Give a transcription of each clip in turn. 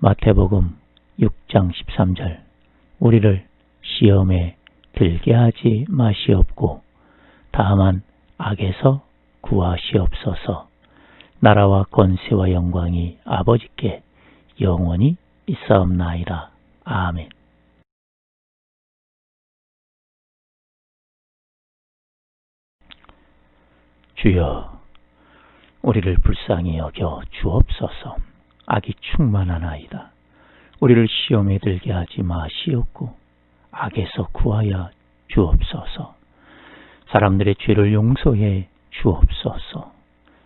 마태복음 6장 13절. 우리를 시험에 들게 하지 마시옵고 다만 악에서 구하시옵소서. 나라와 권세와 영광이 아버지께 영원히 있사옵나이다. 아멘. 주여 우리를 불쌍히 여겨 주옵소서 악이 충만하나이다. 우리를 시험에 들게 하지 마시옵고 악에서 구하여 주옵소서. 사람들의 죄를 용서해 주옵소서.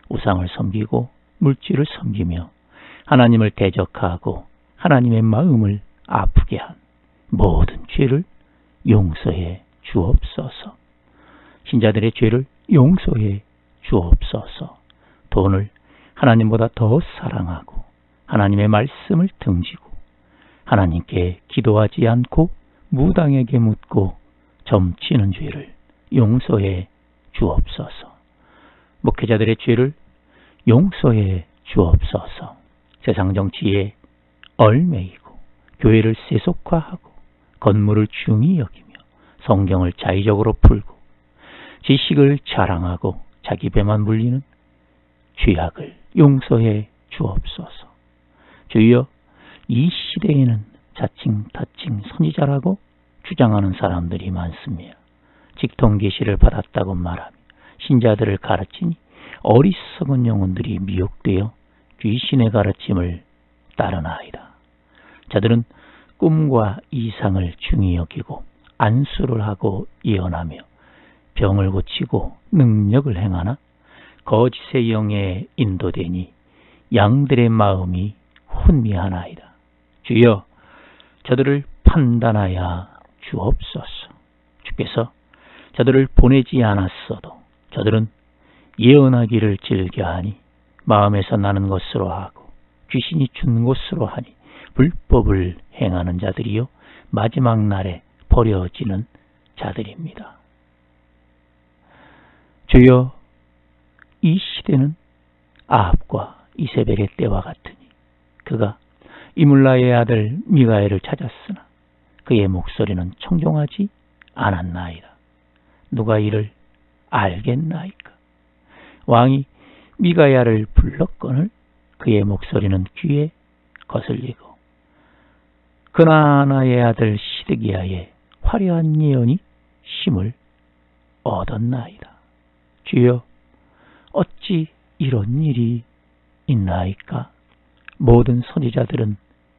우상을 섬기고 물질을 섬기며 하나님을 대적하고 하나님의 마음을 아프게 한 모든 죄를 용서해 주옵소서. 신자들의 죄를 용서해 주옵소서. 돈을 하나님보다 더 사랑하고 하나님의 말씀을 등지고 하나님께 기도하지 않고 무당에게 묻고 점치는 죄를 용서해 주옵소서. 목회자들의 죄를 용서해 주옵소서. 세상 정치에 얼매이고 교회를 세속화하고 건물을 중히 여기며 성경을 자의적으로 풀고 지식을 자랑하고 자기 배만 물리는 죄악을 용서해 주옵소서. 주여 이 시대에는 자칭 타칭 선지자라고 주장하는 사람들이 많습니다. 직통 계시를 받았다고 말하며 신자들을 가르치니 어리석은 영혼들이 미혹되어 귀신의 가르침을 따르나이다. 저들은 꿈과 이상을 중히 여기고 안수를 하고 예언하며 병을 고치고 능력을 행하나 거짓의 영에 인도되니 양들의 마음이 혼미하나이다. 주여 저들을 판단하여 주옵소서. 주께서 저들을 보내지 않았어도 저들은 예언하기를 즐겨하니 마음에서 나는 것으로 하고 귀신이 준 것으로 하니 불법을 행하는 자들이요 마지막 날에 버려지는 자들입니다. 주여 이 시대는 아합과 이세벨의 때와 같으니 그가 이물라의 아들 미가엘을 찾았으나 그의 목소리는 청종하지 않았나이다. 누가 이를 알겠나이까? 왕이 미가야를 불렀거늘 그의 목소리는 귀에 거슬리고 그나나의 아들 시드기야의 화려한 예언이 힘을 얻었나이다. 주여 어찌 이런 일이 있나이까? 모든 선지자들은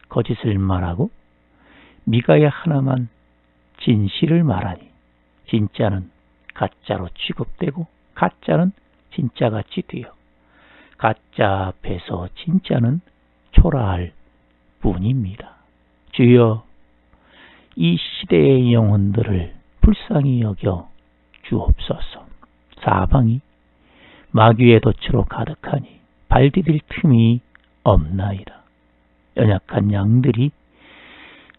거짓을 말하고 미가야 하나만 진실을 말하니 진짜는 가짜로 취급되고 가짜는 진짜같이 되어 가짜 앞에서 진짜는 초라할 뿐입니다. 주여 이 시대의 영혼들을 불쌍히 여겨 주옵소서. 사방이 마귀의 덫으로 가득하니 발디딜 틈이 없나이다. 연약한 양들이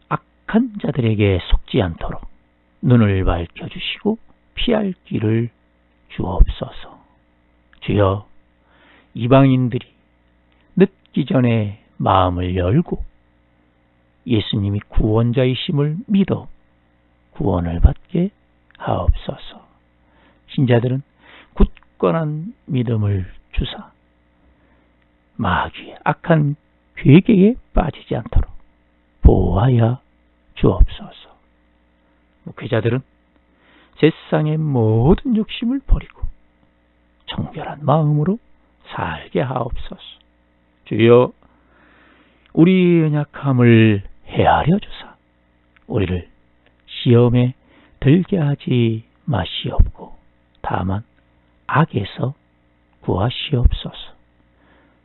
악한 자들에게 속지 않도록 눈을 밝혀주시고 피할 길을 주옵소서. 주여 이방인들이 늦기 전에 마음을 열고 예수님이 구원자이심을 믿어 구원을 받게 하옵소서. 신자들은 굳건한 믿음을 주사 마귀의 악한 괴계에 빠지지 않도록 보호하여 주옵소서. 목회자들은 세상의 모든 욕심을 버리고 정결한 마음으로 살게 하옵소서. 주여 우리 연약함을 헤아려 주사 우리를 시험에 들게 하지 마시옵고 다만 악에서 구하시옵소서.